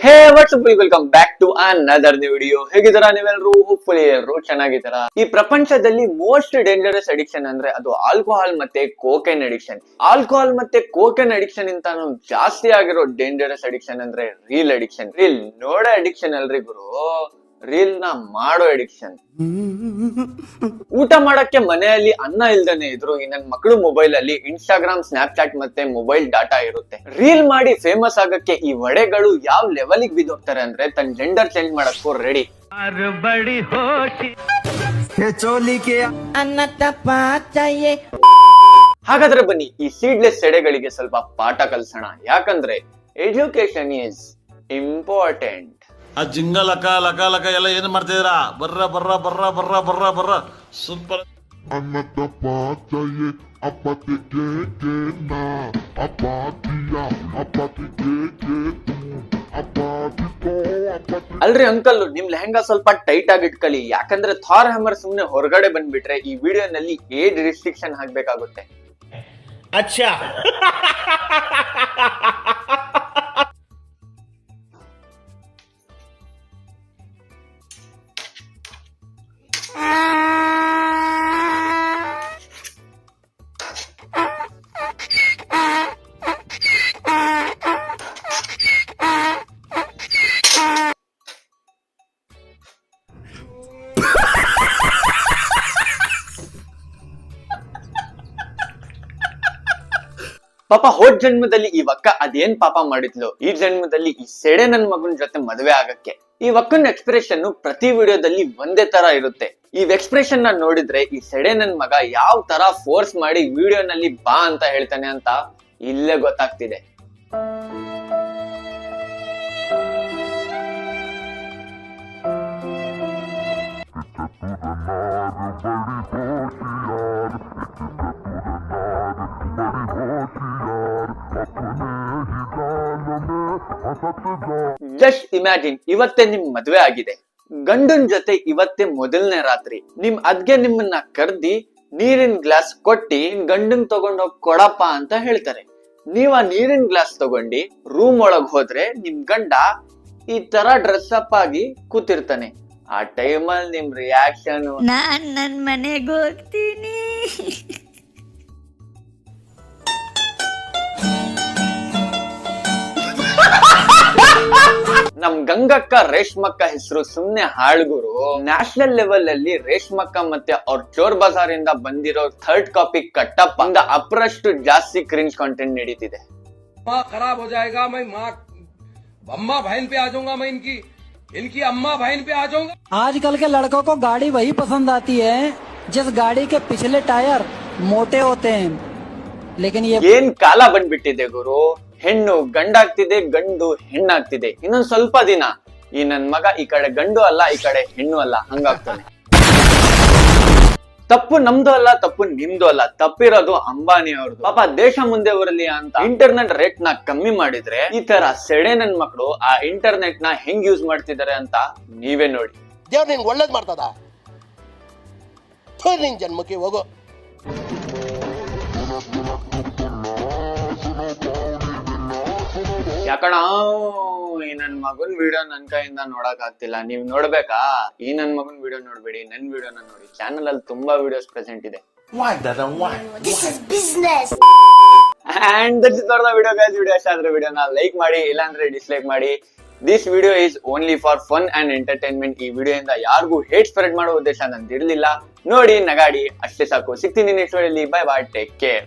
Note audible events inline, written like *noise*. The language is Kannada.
Hey what's welcome back to another video ಹೇಗಿದ್ದೀರಾ ನೀವೆಲ್ಲರೂ ಹೋಪ್ಫುಲಿ ಎಲ್ಲರೂ ಈ ಪ್ರಪಂಚದಲ್ಲಿ ಮೋಸ್ಟ್ ಡೇಂಜರಸ್ ಅಡಿಕ್ಷನ್ ಅಂದ್ರೆ ಅದು ಆಲ್ಕೋಹಾಲ್ ಮತ್ತೆ ಕೋಕೆನ್ ಅಡಿಕ್ಷನ್ ಆಲ್ಕೋಹಾಲ್ ಮತ್ತೆ ಕೋಕೆನ್ ಅಡಿಕ್ಷನ್ ಇಂತ ಜಾಸ್ತಿ ಆಗಿರೋ ಡೇಂಜರಸ್ ಅಡಿಕ್ಷನ್ ಅಂದ್ರೆ ರೀಲ್ ಅಡಿಕ್ಷನ್ ರೀಲ್ ನೋಡೋ ಅಡಿಕ್ಷನ್ ಅಲ್ರಿ ಗುರು. ರೀಲ್ನ ಮಾಡೋ ಅಡಿಕ್ಷನ್ ಊಟ ಮಾಡಕ್ಕೆ ಮನೆಯಲ್ಲಿ ಅನ್ನ ಇಲ್ದೇನೆ ಇದ್ರು ಈ ನನ್ನ ಮಕ್ಕಳು ಮೊಬೈಲ್ ಅಲ್ಲಿ ಇನ್ಸ್ಟಾಗ್ರಾಮ್ ಸ್ನಾಪ್ ಮತ್ತೆ ಮೊಬೈಲ್ ಡಾಟಾ ಇರುತ್ತೆ. ರೀಲ್ ಮಾಡಿ ಫೇಮಸ್ ಆಗಕ್ಕೆ ಈ ವಡೆಗಳು ಯಾವ ಲೆವೆಲ್ಗೆ ಬಿದ್ದೋಗ್ತಾರೆ ಅಂದ್ರೆ ತನ್ನ ಜೆಂಡರ್ ಚೇಂಜ್ ಮಾಡಕ್ಕೂ ರೆಡಿ ಅನ್ನ ತಪ್ಪಾಚಾಯೇ ಹಾಗಾದ್ರೆ ಬನ್ನಿ ಈ ಸೀಡ್ಲೆಸ್ ಸೆಡೆಗಳಿಗೆ ಸ್ವಲ್ಪ ಪಾಠ ಕಲಿಸೋಣ. ಯಾಕಂದ್ರೆ ಎಜುಕೇಶನ್ ಈಸ್ ಇಂಪಾರ್ಟೆಂಟ್ ಆ ಜಿಂಗ ಲಕ ಲಕ ಲಕ ಎಲ್ಲ ಏನ್ ಮಾಡ್ತಿದ್ದೀರಾ ಬರ್ರ ಬರ್ರ ಬರ್ರ ಬರ್ರ ಬರ್ರ ಬರ್ರ. ಸೂಪರ್ ಅನ್ನದ ಪಾಚಯೇ ಅಪ್ಪಾತಿಯ ಅಪ್ಪತಿ ಅಲ್ರಿ ಅಂಕಲ್ ನಿಮ್ ಲೆಹಂಗಾ ಸ್ವಲ್ಪ ಟೈಟ್ ಆಗಿ ಇಟ್ಕೊಳ್ಳಿ ಯಾಕಂದ್ರೆ ಥಾರ್ ಹ್ಯಾಮರ್ ಸುಮ್ನೆ ಹೊರಗಡೆ ಬಂದ್ಬಿಟ್ರೆ ಈ ವಿಡಿಯೋನಲ್ಲಿ ಏಜ್ ರಿಸ್ಟ್ರಿಕ್ಷನ್ ಹಾಕ್ಬೇಕಾಗುತ್ತೆ. *laughs* ಪಾಪ ಹೋದ್ ಜನ್ಮದಲ್ಲಿ ಈ ವಕ್ಕ ಅದೇನ್ ಪಾಪ ಮಾಡಿದ್ಲು? ಈ ಜನ್ಮದಲ್ಲಿ ಈ ಸೆಡೆ ನನ್ ಮಗನ ಜೊತೆ ಮದುವೆ ಆಗಕ್ಕೆ. ಈ ವಕ್ಕನ್ ಎಕ್ಸ್ಪ್ರೆಷನ್ ಪ್ರತಿ ವಿಡಿಯೋದಲ್ಲಿ ಒಂದೇ ತರ ಇರುತ್ತೆ. ಈ ಎಕ್ಸ್ಪ್ರೆಷನ್ನ ನೋಡಿದ್ರೆ ಈ ಸೆಡೆ ನನ್ ಮಗ ಯಾವ ತರ ಫೋರ್ಸ್ ಮಾಡಿ ವಿಡಿಯೋನಲ್ಲಿ ಬಾ ಅಂತ ಹೇಳ್ತಾನೆ ಅಂತ ಇಲ್ಲೇ ಗೊತ್ತಾಗ್ತಿದೆ. ಜಸ್ಟ್ ಇಮ್ಯಾಜಿನ್ ಇವತ್ತೇ ನಿಮ್ ಮದ್ವೆ ಆಗಿದೆ. ಗಂಡನ್ ಜೊತೆ ಇವತ್ತೇ ಮೊದಲನೇ ರಾತ್ರಿ. ನಿಮ್ ಅದ್ಗೆ ನಿಮ್ಮನ್ನ ಕರ್ದಿ ನೀರಿನ ಗ್ಲಾಸ್ ಕೊಟ್ಟಿ ಗಂಡನ್ ತಗೊಂಡೋಗ್ ಕೊಡಪ್ಪ ಅಂತ ಹೇಳ್ತಾರೆ. ನೀವ್ ಆ ನೀರಿನ ಗ್ಲಾಸ್ ತಗೊಂಡಿ ರೂಮ್ ಒಳಗ್ ಹೋದ್ರೆ ನಿಮ್ ಗಂಡ ಈ ತರ ಡ್ರೆಸ್ ಅಪ್ ಆಗಿ ಕೂತಿರ್ತಾನೆ. ಆ ಟೈಮಲ್ಲಿ ನಿಮ್ ರಿಯಾಕ್ಷನ್ ನಾನ್ ನಮ್ ಗಂಗಕ್ಕ ರೇಷ್ಮಕ್ಕ ಹೆಸರು ಸುಮ್ನೆ ಹಾಳ್ಗುರು ನ್ಯಾಷನಲ್ ಲೆವೆಲ್ ಅಲ್ಲಿ ರೇಷ್ಮಕ್ಕ ಮತ್ತೆ ಅವ್ರ ಚೋರ್ ಬಜಾರ್ ಇಂದ ಬಂದಿರೋ ಥರ್ಡ್ ಕಾಪಿ ಕಟ್ಟಪ್ಪ ಇಂದ ಅಪ್ರಷ್ಟು ಜಾಸ್ತಿ ಕ್ರಿಂಜ್ ಕಾಂಟೆಂಟ್ ನಡೀತಿದೆ माँ खराब हो जाएगा मैं माँ अम्मा बहन पे आ जाऊंगा मैं इनकी इनकी अम्मा बहन पे आ जाऊंगा आजकल के लड़कों को गाड़ी वही पसंद आती है जिस गाड़ी के पिछले टायर मोटे होते हैं लेकिन ये ಏನ್ ಕಾಲ ಬಂದ್ಬಿಟ್ಟಿದೆ ಗುರು ಹೆಣ್ಣು ಗಂಡಾಗ್ತಿದೆ, ಗಂಡು ಹೆಣ್ಣಾಗ್ತಿದೆ. ಇನ್ನೊಂದ್ ಸ್ವಲ್ಪ ದಿನ. ಈ ನನ್ ಮಗ ಈ ಕಡೆ ಗಂಡು ಅಲ್ಲ, ಈ ಕಡೆ ಹೆಣ್ಣು ಅಲ್ಲ, ಹಂಗಾಗ್ತಾನೆ. ತಪ್ಪು ನಮ್ದು ಅಲ್ಲ, ತಪ್ಪು ನಿಮ್ದು ಅಲ್ಲ. ತಪ್ಪಿರೋದು ಅಂಬಾನಿ ಅವ್ರದ್ದು ಪಾಪ ದೇಶ ಮುಂದೆ ಬರಲಿ ಅಂತ ಇಂಟರ್ನೆಟ್ ರೇಟ್ನ ಕಮ್ಮಿ ಮಾಡಿದ್ರೆ ಈ ತರ ಸೆಡೆ ನನ್ ಮಕ್ಕಳು ಆ ಇಂಟರ್ನೆಟ್ನ ಹೆಂಗ್ ಯೂಸ್ ಮಾಡ್ತಿದ್ದಾರೆ ಅಂತ ನೀವೇ ನೋಡಿ. ದೇವ್ರು ಒಳ್ಳೇದು ಮಾಡ್ತದ? ನಿನ್ ಜನ್ಮಕ್ಕೆ ಹೋಗೋ. ಯಾಕಣ ಈ ನನ್ ಮಗನ್ ವಿಡಿಯೋ ನನ್ ಕೈಯಿಂದ ನೋಡಕ್ ಆಗ್ತಿಲ್ಲ ನೀವ್ ನೋಡ್ಬೇಕಾ? ಈ ನನ್ ಮಗನ್ ವಿಡಿಯೋ ನೋಡ್ಬೇಡಿ ನನ್ ವಿಡಿಯೋನ ನೋಡಿ. ಚಾನಲ್ ಅಲ್ಲಿ ತುಂಬಾ ವಿಡಿಯೋಸ್ ಪ್ರೆಸೆಂಟ್ ಇದೆ. And that is for the video guys video ಇಷ್ಟ ಆದ್ರೆ ವಿಡಿಯೋನ ಲೈಕ್ ಮಾಡಿ ಇಲ್ಲಾಂದ್ರೆ ಡಿಸ್ಲೈಕ್ ಮಾಡಿ. This video is only for fun and entertainment ಈ ವಿಡಿಯೋ ಇಂದ ಯಾರಿಗೂ ಹೇಟ್ ಸ್ಪ್ರೆಡ್ ಮಾಡೋ ಉದ್ದೇಶ ನಂದಿರ್ಲಿಲ್ಲ. ನೋಡಿ ನಗಾಡಿ. ಅಷ್ಟೇ ಸಾಕು. ಸಿಗ್ತೀನಿ ನೆಕ್ಸ್ಟ್ ವಿಡಿಯೋಲಿ ಬೈ ಬಾಯ್ ಟೇಕ್ ಕೇರ್